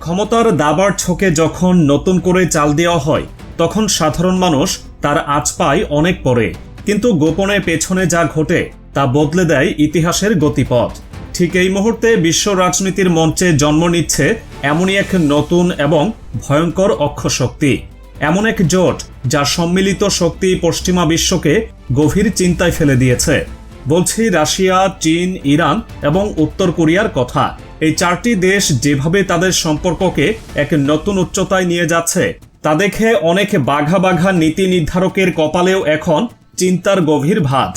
ক্ষমতার দাবার ছোকে যখন নতুন করে চাল দেওয়া হয়, তখন সাধারণ মানুষ তার আজ পায় অনেক পরে। কিন্তু গোপনে পেছনে যা ঘটে, তা বদলে দেয় ইতিহাসের গতিপথ। ঠিক এই মুহূর্তে বিশ্ব রাজনীতির মঞ্চে জন্ম নিচ্ছে এমনই এক নতুন এবং ভয়ঙ্কর অক্ষশক্তি। এমন এক জোট, যার সম্মিলিত শক্তি পশ্চিমা বিশ্বকে গভীর চিন্তায় ফেলে দিয়েছে। বলছি রাশিয়া, চীন, ইরান এবং উত্তর কোরিয়ার কথা। এই চারটি দেশ যেভাবে তাদের সম্পর্ককে এক নতুন উচ্চতায় নিয়ে যাচ্ছে, তা দেখে অনেক বাঘা বাঘা নীতি নির্ধারকের কপালেও এখন চিন্তার গভীর ভাঁজ।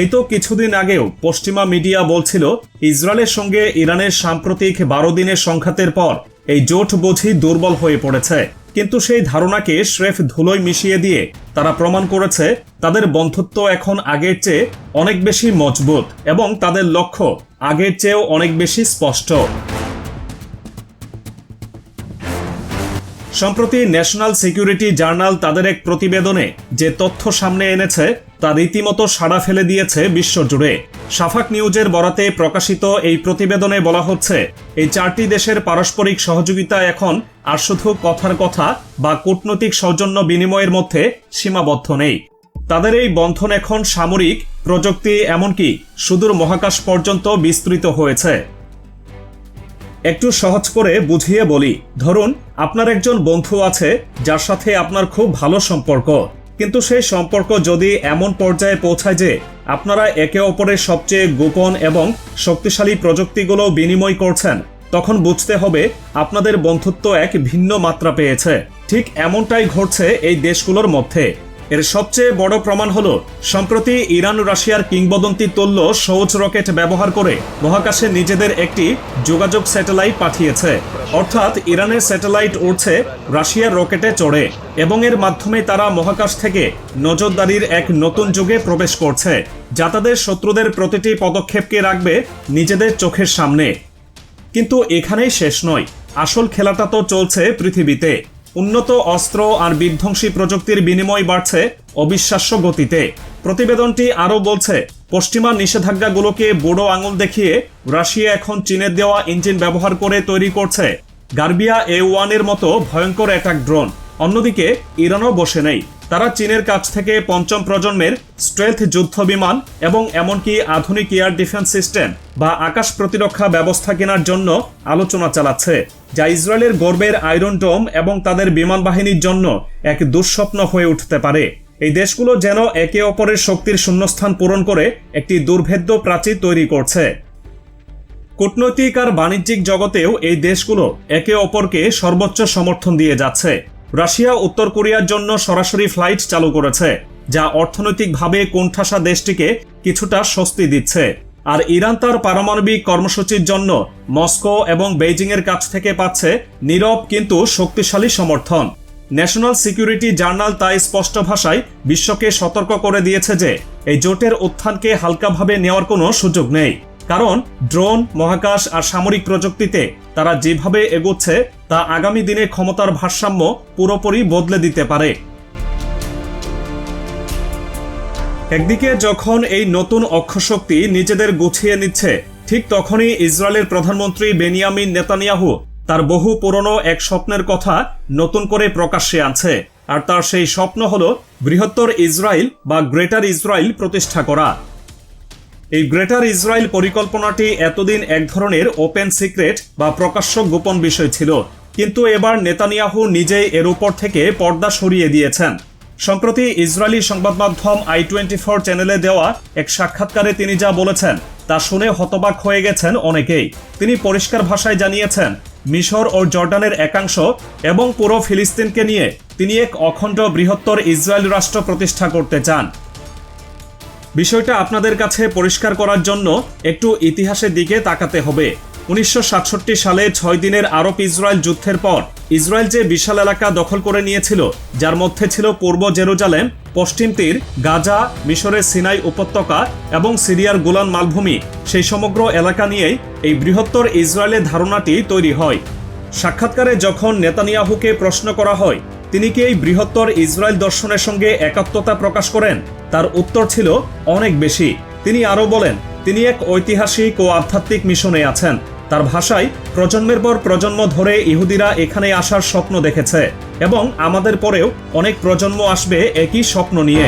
এই তো কিছুদিন আগেও পশ্চিমা মিডিয়া বলছিল, ইসরায়েলের সঙ্গে ইরানের সাম্প্রতিক বারো দিনের সংঘাতের পর এই জোট বুঝি দুর্বল হয়ে পড়েছে। কিন্তু সেই ধারণাকে স্রেফ ধুলোয় মিশিয়ে দিয়ে তারা প্রমাণ করেছে তাদের বন্ধুত্ব এখন আগের চেয়ে অনেক বেশি মজবুত এবং তাদের লক্ষ্য আগের চেয়েও অনেক বেশি স্পষ্ট। সম্প্রতি ন্যাশনাল সিকিউরিটি জার্নাল তাদের এক প্রতিবেদনে যে তথ্য সামনে এনেছে, তা রীতিমতো সাড়া ফেলে দিয়েছে বিশ্বজুড়ে। সাফাক নিউজের বরাতে প্রকাশিত এই প্রতিবেদনে বলা হচ্ছে, এই চারটি দেশের পারস্পরিক সহযোগিতা এখন আর শুধু কথার কথা বা কূটনৈতিক সৌজন্য বিনিময়ের মধ্যে সীমাবদ্ধ নেই। তাদের এই বন্ধন এখন সামরিক প্রযুক্তি এমনকি সুদূর মহাকাশ পর্যন্ত বিস্তৃত হয়েছে। একটু সহজ করে বুঝিয়ে বলি। ধরুন, আপনার একজন বন্ধু আছে, যার সাথে আপনার খুব ভালো সম্পর্ক। কিন্তু সেই সম্পর্ক যদি এমন পর্যায়ে পৌঁছায় যে, আপনারা একে অপরের সবচেয়ে গোপন এবং শক্তিশালী প্রযুক্তিগুলো বিনিময় করছেন, তখন বুঝতে হবে আপনাদের বন্ধুত্ব এক ভিন্ন মাত্রা পেয়েছে। ঠিক এমনটাই ঘটছে এই দেশগুলোর মধ্যে। এর সবচেয়ে বড় প্রমাণ হলো, সম্প্রতি ইরান রাশিয়ার কিংবদন্তি তুল্য সৌজ রকেট ব্যবহার করে মহাকাশে নিজেদের একটি যোগাযোগ স্যাটেলাইট পাঠিয়েছে। অর্থাৎ ইরানের স্যাটেলাইট উঠছে রাশিয়ার রকেটে চড়ে এবং এর মাধ্যমে তারা মহাকাশ থেকে নজরদারির এক নতুন যুগে প্রবেশ করছে, যা তাদের শত্রুদের প্রতিটি পদক্ষেপকে রাখবে নিজেদের চোখের সামনে। কিন্তু এখানেই শেষ নয়, আসল খেলাটা তো চলছে পৃথিবীতে। উন্নত অস্ত্র আর বিধ্বংসী প্রযুক্তির বিনিময় বাড়ছে অবিশ্বাস্য গতিতে। প্রতিবেদনটি আরও বলছে, পশ্চিমা নিষেধাজ্ঞাগুলোকে বুড়ো আঙুল দেখিয়ে রাশিয়া এখন চীনের দেওয়া ইঞ্জিন ব্যবহার করে তৈরি করছে। গার্বিয়া এ ওয়ানের মতো ভয়ঙ্কর অ্যাটাক ড্রোন। অন্যদিকে, ইরানও বসে নেই। তারা চীনের কাছ থেকে পঞ্চম প্রজন্মের স্ট্রেলথ যুদ্ধ বিমান এবং এমনকি আধুনিক এয়ার ডিফেন্স সিস্টেম বা আকাশ প্রতিরক্ষা ব্যবস্থা কেনার জন্য আলোচনা চালাচ্ছে, যা ইসরায়েলের গর্বের আয়রন ডোম এবং তাদের বিমান বাহিনীর জন্য এক দুঃস্বপ্ন হয়ে উঠতে পারে। এই দেশগুলো যেন একে অপরের শক্তির শূন্যস্থান পূরণ করে একটি দুর্ভেদ্য প্রাচীর তৈরি করছে। কূটনৈতিক আর বাণিজ্যিক জগতেও এই দেশগুলো একে অপরকে সর্বোচ্চ সমর্থন দিয়ে যাচ্ছে। রাশিয়া উত্তর কোরিয়ার জন্য সরাসরি ফ্লাইট চালু করেছে, যা অর্থনৈতিকভাবে কোণঠাসা দেশটিকে কিছুটা স্বস্তি দিচ্ছে। আর ইরান তার পারমাণবিক কর্মসূচির জন্য মস্কো এবং বেইজিংয়ের কাছ থেকে পাচ্ছে নীরব কিন্তু শক্তিশালী সমর্থন। ন্যাশনাল সিকিউরিটি জার্নাল তাই স্পষ্ট ভাষায় বিশ্বকে সতর্ক করে দিয়েছে যে, এই জোটের উত্থানকে হালকাভাবে নেওয়ার কোনো সুযোগ নেই। কারণ, ড্রোন, মহাকাশ আর সামরিক প্রযুক্তিতে তারা যেভাবে এগোচ্ছে তা আগামী দিনে ক্ষমতার ভারসাম্য পুরোপুরি বদলে দিতে পারে। একদিকে যখন এই নতুন অক্ষশক্তি নিজেদের গুছিয়ে নিচ্ছে, ঠিক তখনই ইসরায়েলের প্রধানমন্ত্রী বেনিয়ামিন নেতানিয়াহু তার বহু পুরনো এক স্বপ্নের কথা নতুন করে প্রকাশ্যে আনছে। আর তার সেই স্বপ্ন হল বৃহত্তর ইসরায়েল বা গ্রেটার ইসরায়েল প্রতিষ্ঠা করা। এই গ্রেটার ইসরায়েল পরিকল্পনাটি এতদিন এক ধরনের ওপেন সিক্রেট বা প্রকাশ্য গোপন বিষয় ছিল। কিন্তু এবার নেতানিয়াহু নিজেই এর উপর থেকে পর্দা সরিয়ে দিয়েছেন। সম্প্রতি ইসরায়েলি সংবাদ মাধ্যম আই টোয়েন্টি ফোর চ্যানেলে দেওয়া এক সাক্ষাৎকারে তিনি যা বলেছেন, তা শুনে হতবাক হয়ে গেছেন অনেকেই। তিনি পরিষ্কার ভাষায় জানিয়েছেন, মিশর ও জর্ডানের একাংশ এবং পুরো ফিলিস্তিনকে নিয়ে তিনি এক অখণ্ড বৃহত্তর ইসরায়েল রাষ্ট্র প্রতিষ্ঠা করতে চান। বিষয়টা আপনাদের কাছে পরিষ্কার করার জন্য একটু ইতিহাসের দিকে তাকাতে হবে। উনিশশো সাতষট্টি সালে ছয় দিনের আরব ইসরায়েল যুদ্ধের পর ইসরায়েল যে বিশাল এলাকা দখল করে নিয়েছিল, যার মধ্যে ছিল পূর্ব জেরুজালেম, পশ্চিম তীর, গাজা মিশরের সিনাই উপত্যকা এবং সিরিয়ার গোলান মালভূমি। সেই সমগ্র এলাকা নিয়েই এই বৃহত্তর ইসরায়েলের ধারণাটি তৈরি হয়। সাক্ষাৎকারে যখন নেতানিয়াহুকে প্রশ্ন করা হয়, তিনি কি এই বৃহত্তর ইসরায়েল দর্শনের সঙ্গে একাত্মতা প্রকাশ করেন? তার উত্তর ছিল, অনেক বেশি। তিনি আরও বলেন তিনি এক ঐতিহাসিক ও আধ্যাত্মিক মিশনে আছেন। তার ভাষায়, প্রজন্মের পর প্রজন্ম ধরে ইহুদিরা এখানে আসার স্বপ্ন দেখেছে এবং আমাদের পরেও অনেক প্রজন্ম আসবে একই স্বপ্ন নিয়ে।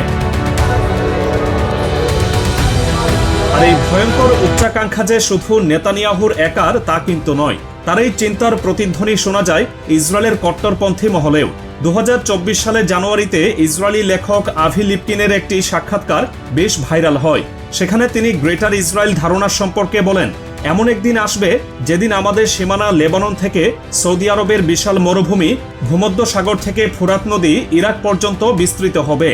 আর এই ভয়ঙ্কর উচ্চাকাঙ্ক্ষা যে শুধু নেতানিয়াহুর একার তা কিন্তু নয়, তার এই চিন্তার প্রতিধ্বনি শোনা যায় ইসরায়েলের কট্টরপন্থী মহলেও। দুহাজার চব্বিশ সালে জানুয়ারিতে ইসরায়েলি লেখক আভি লিপকিনের একটি সাক্ষাৎকার বেশ ভাইরাল হয়। সেখানে তিনি গ্রেটার ইসরায়েল ধারণা সম্পর্কে বলেন, এমন একদিন আসবে যেদিন আমাদের সীমানা লেবানন থেকে সৌদি আরবের বিশাল মরুভূমি ভূমধ্য সাগর থেকে ফুরাত নদী ইরাক পর্যন্ত বিস্তৃত হবে।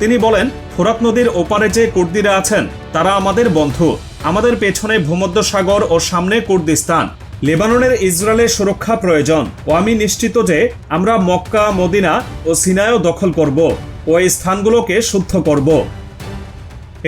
তিনি বলেন, ফোরাত নদীর ওপারে যে কুর্দিরা আছেন, তারা আমাদের বন্ধু। আমাদের পেছনে ভূমধ্য সাগর ও সামনে কুর্দিস্তান। লেবাননের ইসরায়েলের সুরক্ষা প্রয়োজন। ও আমি নিশ্চিত যে আমরা মক্কা, মদিনা ও সিনায়ও দখল করব ও এই স্থানগুলোকে শুদ্ধ করব।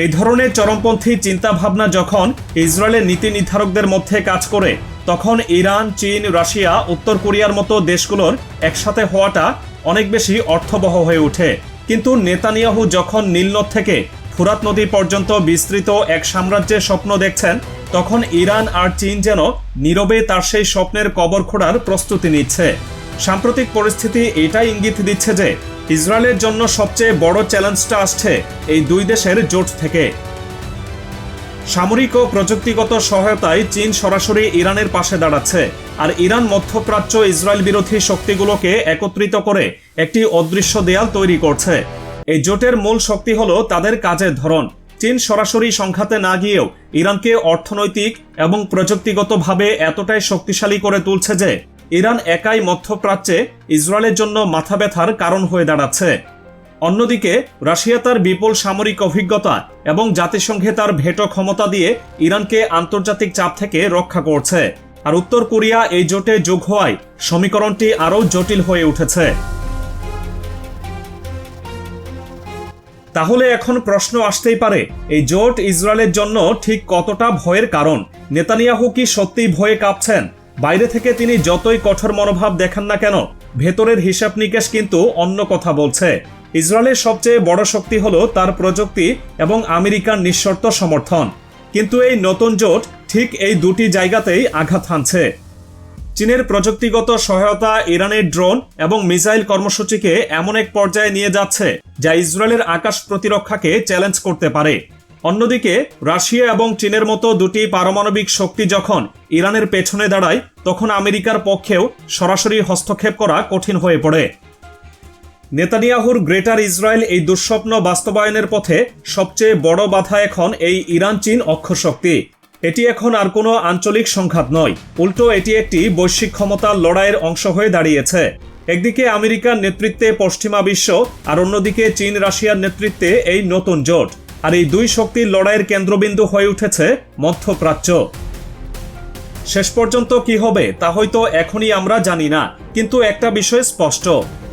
এই ধরনের চরমপন্থী চিন্তাভাবনা যখন ইসরায়েলের নীতি নির্ধারকদের মধ্যে কাজ করে, তখন ইরান, চীন, রাশিয়া, উত্তর কোরিয়ার মতো দেশগুলোর একসাথে হওয়াটা অনেক বেশি অর্থবহ হয়ে ওঠে। কিন্তু নেতানিয়াহু যখন নীলনদ থেকে ফুরাত নদী পর্যন্ত বিস্তৃত এক সাম্রাজ্যের স্বপ্ন দেখছেন তখন ইরান আর চীন যেন নীরবে তার সেই স্বপ্নের কবর খোঁড়ার প্রস্তুতি নিচ্ছে। সাম্প্রতিক পরিস্থিতি এটাই ইঙ্গিত দিচ্ছে যে, ইসরায়েলের জন্য সবচেয়ে বড় চ্যালেঞ্জটা আসছে এই দুই দেশের জোট থেকে। সামরিক ও প্রযুক্তিগত সহায়তায় চীন সরাসরি ইরানের পাশে দাঁড়াচ্ছে, আর ইরান মধ্যপ্রাচ্য ইসরায়েল বিরোধী শক্তিগুলোকে একত্রিত করে একটি অদৃশ্য দেয়াল তৈরি করছে। এই জোটের মূল শক্তি হলো তাদের কাজের ধরন। চীন সরাসরি সংঘাতে না গিয়েও ইরানকে অর্থনৈতিক এবং প্রযুক্তিগতভাবে এতটাই শক্তিশালী করে তুলছে যে ইরান একাই মধ্যপ্রাচ্যে ইসরায়েলের জন্য মাথা ব্যথার কারণ হয়ে দাঁড়াচ্ছে। অন্যদিকে, রাশিয়া তার বিপুল সামরিক অভিজ্ঞতা এবং জাতিসংঘে তার ভেটো ক্ষমতা দিয়ে ইরানকে আন্তর্জাতিক চাপ থেকে রক্ষা করছে। আর উত্তর কোরিয়া এই জোটে যোগ হওয়ায় সমীকরণটি আরও জটিল হয়ে উঠেছে। তাহলে এখন প্রশ্ন আসতেই পারে, এই জোট ইসরায়েলের জন্য ঠিক কতটা ভয়ের কারণ? নেতানিয়াহু কি সত্যিই ভয়ে কাঁপছেন? বাইরে থেকে তিনি যতই কঠোর মনোভাব দেখান না কেন, ভেতরের হিসাব নিকেশ কিন্তু অন্য কথা বলছে। ইসরায়েলের সবচেয়ে বড় শক্তি হলো তার প্রযুক্তি এবং আমেরিকার নিঃশর্ত সমর্থন। কিন্তু এই নতুন জোট ঠিক এই দুটি জায়গাতেই আঘাত হানছে। চীনের প্রযুক্তিগত সহায়তা, ইরানের ড্রোন এবং মিসাইল কর্মসূচিকে এমন এক পর্যায়ে নিয়ে যাচ্ছে, যা ইসরায়েলের আকাশ প্রতিরক্ষাকে চ্যালেঞ্জ করতে পারে। অন্যদিকে, রাশিয়া এবং চীনের মতো দুটি পারমাণবিক শক্তি যখন ইরানের পেছনে দাঁড়ায়, তখন আমেরিকার পক্ষেও সরাসরি হস্তক্ষেপ করা কঠিন হয়ে পড়ে। নেতানিয়াহুর গ্রেটার ইসরায়েল এই দুঃস্বপ্ন বাস্তবায়নের পথে সবচেয়ে বড় বাধা এখন এই ইরান চীন অক্ষশক্তি। এটি এখন আর কোনো আঞ্চলিক সংঘাত নয়। উল্টো, এটি একটি বৈশ্বিক ক্ষমতার লড়াইয়ের অংশ হয়ে দাঁড়িয়েছে। একদিকে আমেরিকার নেতৃত্বে পশ্চিমা বিশ্ব, আর অন্যদিকে চীন রাশিয়ার নেতৃত্বে এই নতুন জোট। আর এই দুই শক্তির লড়াইয়ের কেন্দ্রবিন্দু হয়ে উঠেছে মধ্যপ্রাচ্য। শেষ পর্যন্ত কি হবে, তা হয়তো এখনই আমরা জানি না। কিন্তু একটা বিষয় স্পষ্ট।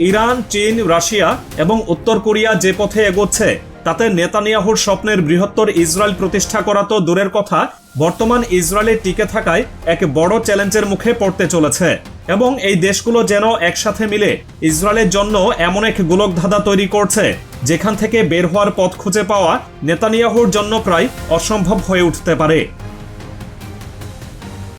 ইরান, চীন, রাশিয়া এবং উত্তর কোরিয়া যে পথে এগোচ্ছে, তাতে নেতানিয়াহুর স্বপ্নের বৃহত্তর ইসরায়েল প্রতিষ্ঠা করা তো দূরের কথা বর্তমান ইসরায়েলে টিকে থাকায় এক বড় চ্যালেঞ্জের মুখে পড়তে চলেছে। এবং এই দেশগুলো যেন একসাথে মিলে ইসরায়েলের জন্য এমন এক গোলকধাঁধা তৈরি করছে, যেখান থেকে বের হওয়ার পথ খুঁজে পাওয়া নেতানিয়াহুর জন্য প্রায় অসম্ভব হয়ে উঠতে পারে।